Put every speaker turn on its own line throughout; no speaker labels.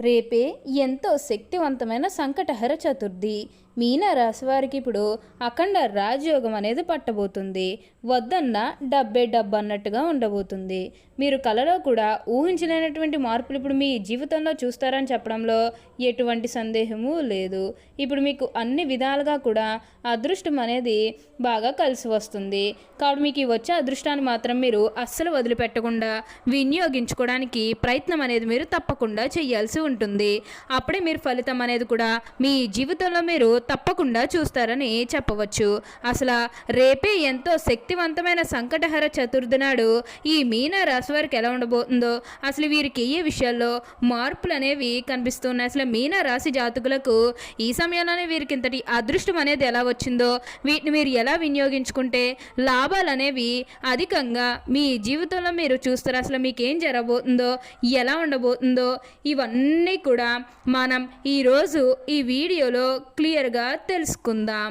రేపే ఎంతో శక్తివంతమైన సంకటహర చతుర్థి. మీన రాశి వారికి ఇప్పుడు అఖండ రాజయోగం అనేది పట్టబోతుంది. వద్దన్న డబ్బే డబ్బు అన్నట్టుగా ఉండబోతుంది. మీరు కలలో కూడా ఊహించలేనటువంటి మార్పులు ఇప్పుడు మీ జీవితంలో చూస్తారని చెప్పడంలో ఎటువంటి సందేహము లేదు. ఇప్పుడు మీకు అన్ని విధాలుగా కూడా అదృష్టం అనేది బాగా కలిసి వస్తుంది. కాబట్టి మీకు ఈ వచ్చే అదృష్టాన్ని మాత్రం మీరు అస్సలు వదిలిపెట్టకుండా వినియోగించుకోవడానికి ప్రయత్నం అనేది మీరు తప్పకుండా చేయాల్సి ఉంటుంది. అప్పుడే మీరు ఫలితం అనేది కూడా మీ జీవితంలో మీరు తప్పకుండా చూస్తారని చెప్పవచ్చు. అసలు రేపే ఎంతో శక్తివంతమైన సంకటహర చతుర్థి నాడు ఈ మీన రాశి వారికి ఎలా ఉండబోతుందో అసలు వీరికి ఏ విషయాల్లో మార్పులు అనేవి కనిపిస్తున్నాయి? అసలు మీన రాశి జాతకులకు ఈ సమయంలోనే వీరికి ఇంతటి అదృష్టం అనేది ఎలా వచ్చిందో వీటిని మీరు ఎలా వినియోగించుకుంటే లాభాలు అనేవి అధికంగా మీ జీవితంలో మీరు చూస్తారు. అసలు మీకు ఏం జరగబోతుందో ఎలా ఉండబోతుందో ఇవన్నీ కూడా మనం ఈరోజు ఈ వీడియోలో క్లియర్ క్లియర్గా తెలుసుకుందాం.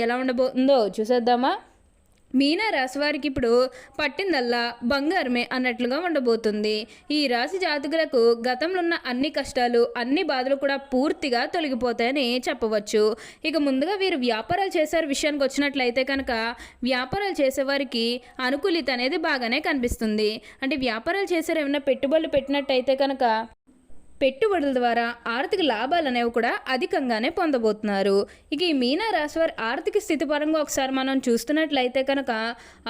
ఎలా ఉండబోతుందో చూసేద్దామా? మీనా రాశి వారికి ఇప్పుడు పట్టిందల్లా బంగారమే అన్నట్లుగా ఉండబోతుంది. ఈ రాశి జాతకులకు గతంలో ఉన్న అన్ని కష్టాలు అన్ని బాధలు కూడా పూర్తిగా తొలగిపోతాయని చెప్పవచ్చు. ఇక ముందుగా వీరు వ్యాపారాలు చేసే విషయానికి వచ్చినట్లయితే కనుక వ్యాపారాలు చేసేవారికి అనుకూలిత అనేది బాగానే కనిపిస్తుంది. అంటే వ్యాపారాలు చేసారు ఏమైనా పెట్టుబడులు పెట్టినట్టయితే కనుక పెట్టుబడుల ద్వారా ఆర్థిక లాభాలు అనేవి కూడా అధికంగానే పొందబోతున్నారు. ఇక ఈ మీనా రాశి వారి ఆర్థిక స్థితి పరంగా ఒకసారి మనం చూస్తున్నట్లయితే కనుక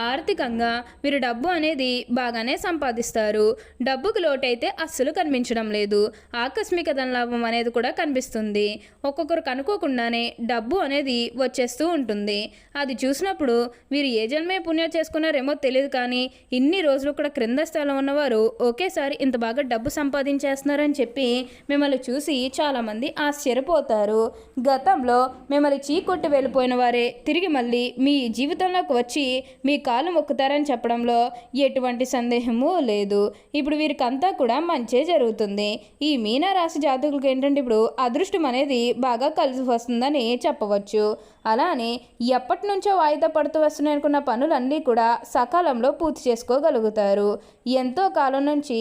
ఆర్థికంగా వీరు డబ్బు అనేది బాగానే సంపాదిస్తారు. డబ్బుకు లోటైతే అస్సలు కనిపించడం లేదు. ఆకస్మిక ధనలాభం అనేది కూడా కనిపిస్తుంది. ఒక్కొక్కరు కనుకోకుండానే డబ్బు అనేది వచ్చేస్తూ ఉంటుంది. అది చూసినప్పుడు వీరు ఏ జన్మే పుణ్యం చేసుకున్నారేమో తెలియదు కానీ ఇన్ని రోజులు కూడా క్రింద స్థలం ఉన్నవారు ఒకేసారి ఇంత బాగా డబ్బు సంపాదించేస్తున్నారని చెప్పి మిమ్మల్ని చూసి చాలామంది ఆశ్చర్యపోతారు. గతంలో మిమ్మల్ని చీకొట్టి వెళ్ళిపోయిన వారే. తిరిగి మళ్ళీ మీ జీవితంలోకి వచ్చి మీ కాలు మొక్కుతారని చెప్పడంలో ఎటువంటి సందేహము లేదు. ఇప్పుడు వీరికంతా కూడా మంచే జరుగుతుంది. ఈ మీనారాశి జాతకులకు ఏంటంటే ఇప్పుడు అదృష్టం అనేది బాగా కలిసి వస్తుందని చెప్పవచ్చు. అలానే ఎప్పటి నుంచో వాయిదా పడుతూ వస్తున్నాయి అనుకున్న పనులన్నీ కూడా సకాలంలో పూర్తి చేసుకోగలుగుతారు. ఎంతో కాలం నుంచి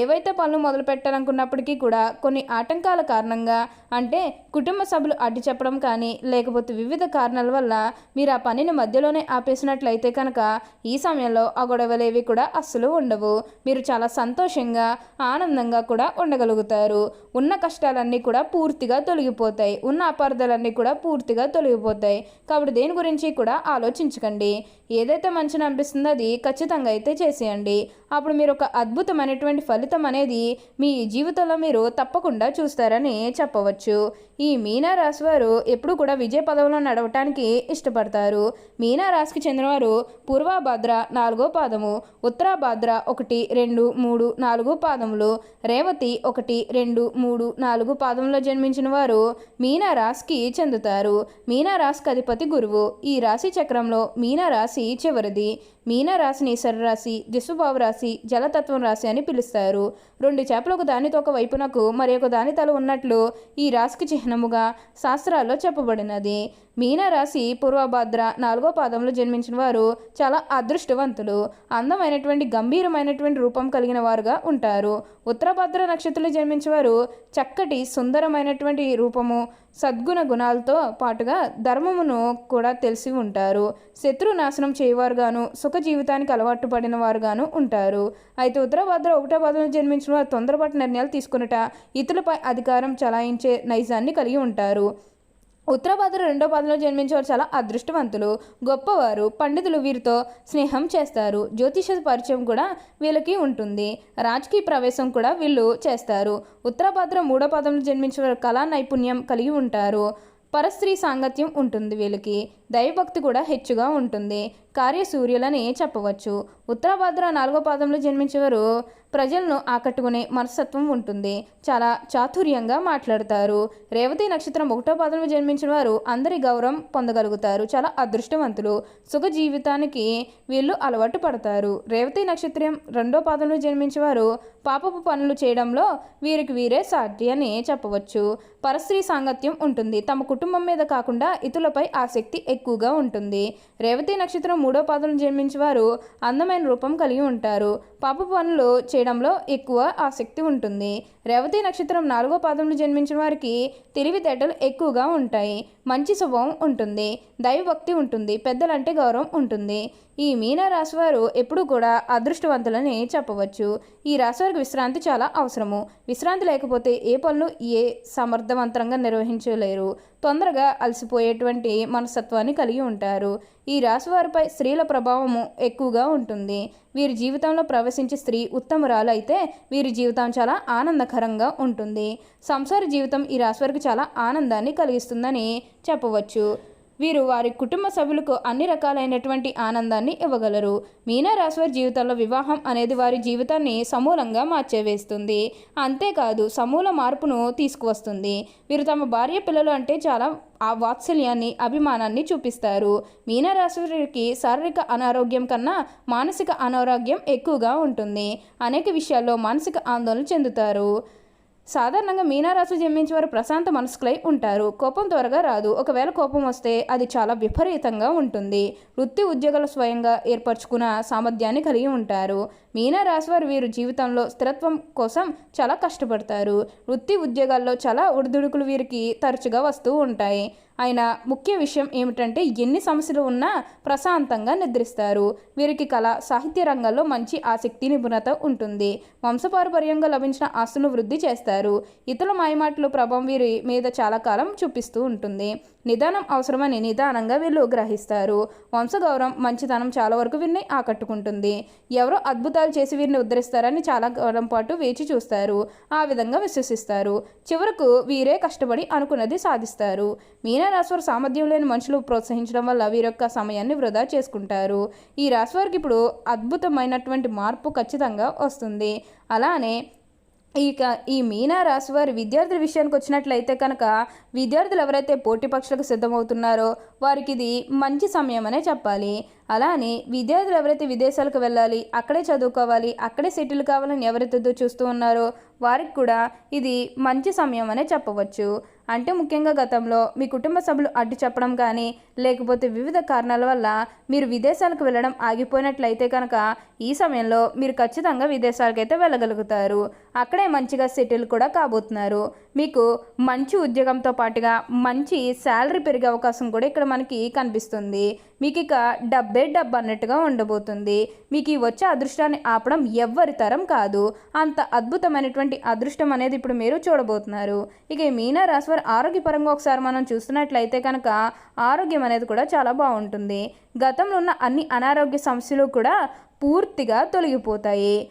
ఏవైతే పనులు మొదలు పెట్టాలనుకున్నప్పటికీ కూడా కొన్ని ఆటంకాల కారణంగా అంటే కుటుంబ సభ్యులు అడ్డు చెప్పడం కానీ లేకపోతే వివిధ కారణాల వల్ల మీరు ఆ పనిని మధ్యలోనే ఆపేసినట్లయితే కనుక ఈ సమయంలో ఆ గొడవలేవి కూడా అస్సలు ఉండవు. మీరు చాలా సంతోషంగా ఆనందంగా కూడా ఉండగలుగుతారు. ఉన్న కష్టాలన్నీ కూడా పూర్తిగా తొలగిపోతాయి. ఉన్న అపార్థాలన్నీ కూడా పూర్తిగా తొలగిపోతాయి. కాబట్టి దేని గురించి కూడా ఆలోచించకండి. ఏదైతే మంచిని అనిపిస్తుందో అది ఖచ్చితంగా అయితే చేసేయండి. అప్పుడు మీరు ఒక అద్భుతమైనటువంటి ఫలితం అనేది మీ జీవితంలో మీరు తప్పకుండా చూస్తారని చెప్పవచ్చు. ఈ మీనా రాశి వారు ఎప్పుడు కూడా విజయ పదవిలో నడవటానికి ఇష్టపడతారు. మీనా రాశికి చెందినవారు పూర్వభద్ర నాలుగో పాదము ఉత్తరాభద్ర ఒకటి రెండు మూడు నాలుగు పాదములు రేవతి ఒకటి రెండు మూడు నాలుగు పాదంలో జన్మించిన వారు మీనా రాశికి చెందుతారు. మీనా రాశికి అధిపతి గురువు. ఈ రాశి చక్రంలో మీనా రాశి చివరిది మీనరాశిని రాశిని సర్రాశి దిశుభావ రాశి జలతత్వం రాశి అని పిలుస్తారు. రెండు చేపలు ఒక దానితో ఒక వైపునకు మరి ఒక దాని తల ఉన్నట్లు ఈ రాశికి చిహ్నముగా శాస్త్రాల్లో చెప్పబడినది. మీన రాశి పూర్వభద్ర నాలుగో పాదంలో జన్మించిన వారు చాలా అదృష్టవంతులు. అందమైనటువంటి గంభీరమైనటువంటి రూపం కలిగిన వారుగా ఉంటారు. ఉత్తరభద్ర నక్షత్రంలో జన్మించిన వారు చక్కటి సుందరమైనటువంటి రూపము సద్గుణ గుణాలతో పాటుగా ధర్మమును కూడా తెలిసి ఉంటారు. శత్రు నాశనం చేయవారుగాను సుఖ జీవితానికి అలవాటు పడిన వారుగాను ఉంటారు. అయితే ఉత్తరభద్ర ఒకటో పదంలో జన్మించిన వారు తొందరపాటు నిర్ణయాలు తీసుకునుట ఇతరులపై అధికారం చలాయించే నైజాన్ని కలిగి ఉంటారు. ఉత్తరభద్ర రెండో పాదంలో జన్మించేవారు చాలా అదృష్టవంతులు. గొప్పవారు పండితులు వీరితో స్నేహం చేస్తారు. జ్యోతిష పరిచయం కూడా వీళ్ళకి ఉంటుంది. రాజకీయ ప్రవేశం కూడా వీళ్ళు చేస్తారు. ఉత్తరభద్ర మూడో పాదంలో జన్మించేవారు కళా నైపుణ్యం కలిగి ఉంటారు. పరస్త్రీ సాంగత్యం ఉంటుంది వీళ్ళకి. దైవభక్తి కూడా హెచ్చుగా ఉంటుంది. కార్యసూర్యులని చెప్పవచ్చు. ఉత్తరాభాద్ర నాలుగో పాదంలో జన్మించేవారు ప్రజలను ఆకట్టుకునే మనస్తత్వం ఉంటుంది. చాలా చాతుర్యంగా మాట్లాడతారు. రేవతి నక్షత్రం ఒకటో పాదంలో జన్మించిన వారు అందరి గౌరవం పొందగలుగుతారు. చాలా అదృష్టవంతులు. సుఖ జీవితానికి వీళ్ళు అలవాటు పడతారు. రేవతి నక్షత్రం రెండో పాదంలో జన్మించిన వారు పాపపు పనులు చేయడంలో వీరికి వీరే సాటి అని చెప్పవచ్చు. పరస్త్రీ సాంగత్యం ఉంటుంది. తమ కుటుంబం మీద కాకుండా ఇతరులపై ఆసక్తి ఎక్కువగా ఉంటుంది. రేవతి నక్షత్రం మూడో పాదం జన్మించిన వారు అందమైన రూపం కలిగి ఉంటారు. పాప పనులు చేయడంలో ఎక్కువ ఆసక్తి ఉంటుంది. రేవతి నక్షత్రం నాలుగో పాదంలో జన్మించిన వారికి తెలివితేటలు ఎక్కువగా ఉంటాయి. మంచి స్వభావం ఉంటుంది. దైవభక్తి ఉంటుంది. పెద్దలంటే గౌరవం ఉంటుంది. ఈ మీన రాశి వారు ఎప్పుడూ కూడా అదృష్టవంతులని చెప్పవచ్చు. ఈ రాశి వారికి విశ్రాంతి చాలా అవసరము. విశ్రాంతి లేకపోతే ఏ పనులు ఏ సమర్థవంతంగా నిర్వహించలేరు. తొందరగా అలసిపోయేటువంటి మనస్తత్వాన్ని కలిగి ఉంటారు. ఈ రాశి వారిపై స్త్రీల ప్రభావము ఎక్కువగా ఉంటుంది. వీరి జీవితంలో ప్రవేశించే స్త్రీ ఉత్తమురాలు అయితే వీరి జీవితం చాలా ఆనందకరంగా ఉంటుంది. సంసార జీవితం ఈ రాశి వారికి చాలా ఆనందాన్ని కలిగిస్తుందని చెప్పవచ్చు. వీరు వారి కుటుంబ సభ్యులకు అన్ని రకాలైనటువంటి ఆనందాన్ని ఇవ్వగలరు. మీనా జీవితంలో వివాహం అనేది వారి జీవితాన్ని సమూలంగా మార్చేవేస్తుంది. అంతేకాదు సమూల మార్పును తీసుకువస్తుంది. వీరు తమ భార్య పిల్లలు అంటే చాలా ఆ వాత్సల్యాన్ని అభిమానాన్ని చూపిస్తారు. మీనరాశికి శారీరక అనారోగ్యం కన్నా మానసిక అనారోగ్యం ఎక్కువగా ఉంటుంది. అనేక విషయాల్లో మానసిక ఆందోళన చెందుతారు. సాధారణంగా మీనారాశి జన్మించే వారు ప్రశాంత మనస్కులై ఉంటారు. కోపం త్వరగా రాదు. ఒకవేళ కోపం వస్తే అది చాలా విపరీతంగా ఉంటుంది. వృత్తి ఉద్యోగాలు స్వయంగా ఏర్పరచుకున్న సామర్థ్యాన్ని కలిగి ఉంటారు. మీనారాశి వారు వీరు జీవితంలో స్థిరత్వం కోసం చాలా కష్టపడతారు. వృత్తి ఉద్యోగాల్లో చాలా ఉడిదుడుకులు వీరికి తరచుగా వస్తూ ఉంటాయి. ఆయన ముఖ్య విషయం ఏమిటంటే ఎన్ని సమస్యలు ఉన్నా ప్రశాంతంగా నిద్రిస్తారు. వీరికి కళ సాహిత్య రంగాల్లో మంచి ఆసక్తి నిపుణత ఉంటుంది. వంశపారపర్యంగా లభించిన ఆస్తులను వృద్ధి చేస్తారు. ఇతరుల మాయమాటలు ప్రభావం వీరి మీద చాలా కాలం చూపిస్తూ ఉంటుంది. నిదానం అవసరమని నిదానంగా వీళ్ళు గ్రహిస్తారు. వంశగౌరవం మంచితనం చాలా వరకు వీరిని ఆకట్టుకుంటుంది. ఎవరో అద్భుతాలు చేసి వీరిని ఉద్ధరిస్తారని చాలా కాలం పాటు వేచి చూస్తారు. ఆ విధంగా విశ్వసిస్తారు. చివరకు వీరే కష్టపడి అనుకున్నది సాధిస్తారు. మీనరాశివారి సామర్థ్యం లేని మనుషులు ప్రోత్సహించడం వల్ల వీరి యొక్క సమయాన్ని వృధా చేసుకుంటారు. ఈ రాశివారికి ఇప్పుడు అద్భుతమైనటువంటి మార్పు ఖచ్చితంగా వస్తుంది. అలానే ఇక ఈ మీనా రాశి వారి విద్యార్థుల విషయానికి వచ్చినట్లయితే కనుక విద్యార్థులు ఎవరైతే పోటీ పక్షులకు సిద్ధమవుతున్నారో వారికి ఇది మంచి సమయం అనే చెప్పాలి. అలానే విద్యార్థులు ఎవరైతే విదేశాలకు వెళ్ళాలి అక్కడే చదువుకోవాలి అక్కడే సెటిల్ కావాలని ఎవరైతే చూస్తూ ఉన్నారో వారికి కూడా ఇది మంచి సమయం అనే చెప్పవచ్చు. అంటే ముఖ్యంగా గతంలో మీ కుటుంబ సభ్యులు అడ్డు చెప్పడం కానీ లేకపోతే వివిధ కారణాల వల్ల మీరు విదేశాలకు వెళ్ళడం ఆగిపోయినట్లయితే కనుక ఈ సమయంలో మీరు ఖచ్చితంగా విదేశాలకైతే వెళ్ళగలుగుతారు. అక్కడే మంచిగా సెటిల్ కూడా కాబోతున్నారు. మీకు మంచి ఉద్యోగంతో పాటుగా మంచి శాలరీ పెరిగే అవకాశం కూడా ఇక్కడ మనకి కనిపిస్తుంది. మీకు ఇక డబ్బే డబ్బు అన్నట్టుగా ఉండబోతుంది. మీకు ఈ వచ్చే అదృష్టాన్ని ఆపడం ఎవ్వరి తరం కాదు. అంత అద్భుతమైనటువంటి అదృష్టం అనేది ఇప్పుడు మీరు చూడబోతున్నారు. ఇక ఈ మీనా రాశి ఆరోగ్యపరంగా ఒకసారి మనం చూస్తున్నట్లయితే కనుక ఆరోగ్యం అనేది కూడా చాలా బాగుంటుంది. గతంలో ఉన్న అన్ని అనారోగ్య సమస్యలు కూడా పూర్తిగా తొలగిపోతాయి.